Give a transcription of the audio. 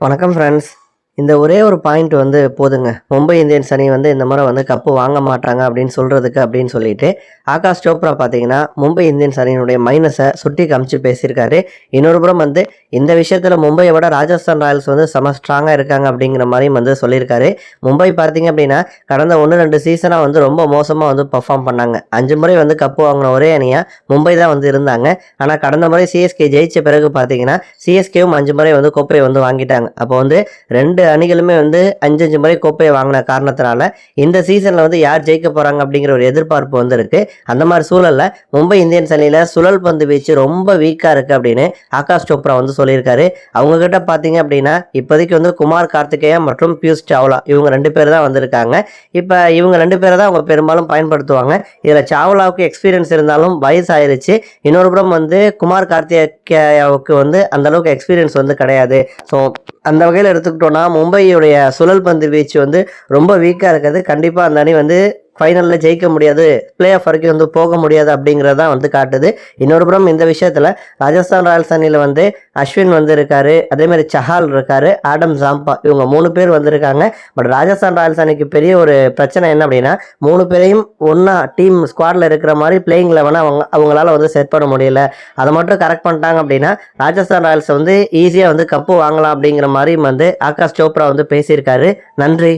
வணக்கம் ஃப்ரெண்ட்ஸ் இந்த ஒரே ஒரு பாயிண்ட் வந்து போதுங்க. மும்பை இந்தியன்ஸ் அணி வந்து இந்த முறை வந்து கப்பு வாங்க மாட்டாங்க அப்படின்னு சொல்கிறதுக்கு அப்படின்னு சொல்லிட்டு ஆகாஷ் சோப்ரா பார்த்தீங்கன்னா மும்பை இந்தியன்ஸ் அணியினுடைய மைனஸை சுட்டி காமிச்சு பேசியிருக்காரு. இன்னொரு புறம் வந்து இந்த விஷயத்தில் மும்பையை விட ராஜஸ்தான் ராயல்ஸ் வந்து செம ஸ்ட்ராங்காக இருக்காங்க அப்படிங்கிற மாதிரியும் வந்து சொல்லியிருக்காரு. மும்பை பார்த்தீங்க அப்படின்னா கடந்த ஒன்று ரெண்டு சீசனாக வந்து ரொம்ப மோசமாக வந்து பர்ஃபார்ம் பண்ணாங்க. அஞ்சு முறை வந்து கப்பு வாங்கின ஒரே அணியாக மும்பை தான் வந்து இருந்தாங்க. ஆனால் கடந்த முறை சிஎஸ்கே ஜெயிச்ச பிறகு பார்த்தீங்கன்னா சிஎஸ்கேவும் அஞ்சு முறை வந்து கோப்பையை வந்து வாங்கிட்டாங்க. அப்போ வந்து ரெண்டு அணிகளுமே வந்து அஞ்சு அஞ்சு முறை கோப்பையை வாங்கின காரணத்தினால இந்த சீசனில் வந்து யார் ஜெயிக்க போகிறாங்க அப்படிங்கிற ஒரு எதிர்பார்ப்பு வந்துருக்கு. அந்த மாதிரி சூழலில் மும்பை இந்தியன்ஸ் அணியில் சுழல் பந்து வீச்சு ரொம்ப வீக்காக இருக்குது அப்படின்னு ஆகாஷ் சோப்ரா வந்து சொல்லியிருக்காரு. அவங்க கிட்ட பார்த்தீங்க அப்படின்னா இப்போதைக்கு வந்து குமார் கார்த்திகேயா மற்றும் பியூஷ் சாவ்லா இவங்க ரெண்டு பேர் தான் வந்திருக்காங்க. இப்போ இவங்க ரெண்டு பேரை தான் அவங்க பெரும்பாலும் பயன்படுத்துவாங்க. இதில் சாவ்லாவுக்கு எக்ஸ்பீரியன்ஸ் இருந்தாலும் வயசு ஆயிருச்சு இன்னொரு புறம் வந்து குமார் கார்த்திகேயாவுக்கு வந்து அந்த அளவுக்கு எக்ஸ்பீரியன்ஸ் வந்து கிடையாது. ஸோ அந்த வகையில் எடுத்துக்கிட்டோன்னா மும்பையுடைய சுழல் பந்து வீச்சு வந்து ரொம்ப வீக்காக இருக்கிறது. கண்டிப்பாக அந்த அணி வந்து ஃபைனலில் ஜெயிக்க முடியாது பிளே ஆஃப் வரைக்கும் வந்து போக முடியாது அப்படிங்கிறத வந்து காட்டுது. இன்னொரு புறம் இந்த விஷயத்தில் ராஜஸ்தான் ராயல்ஸ் அணியில் வந்து அஸ்வின் வந்து இருக்காரு அதே மாதிரி சஹால் இருக்காரு ஆடம் ஜாம்பா இவங்க மூணு பேர் வந்திருக்காங்க. பட் ராஜஸ்தான் ராயல்ஸ் அணிக்கு பெரிய ஒரு பிரச்சனை என்ன அப்படின்னா மூணு பேரையும் ஒன்றா டீம் ஸ்குவாடில் இருக்கிற மாதிரி பிளேயிங் லெவனை அவங்க அவங்களால வந்து செட் பண்ண முடியல. அதை மட்டும் கரெக்ட் பண்ணிட்டாங்க அப்படின்னா ராஜஸ்தான் ராயல்ஸ் வந்து ஈஸியாக வந்து கப்பு வாங்கலாம் அப்படிங்கிற மாதிரி வந்து ஆகாஷ் சோப்ரா வந்து பேசியிருக்காரு. நன்றி.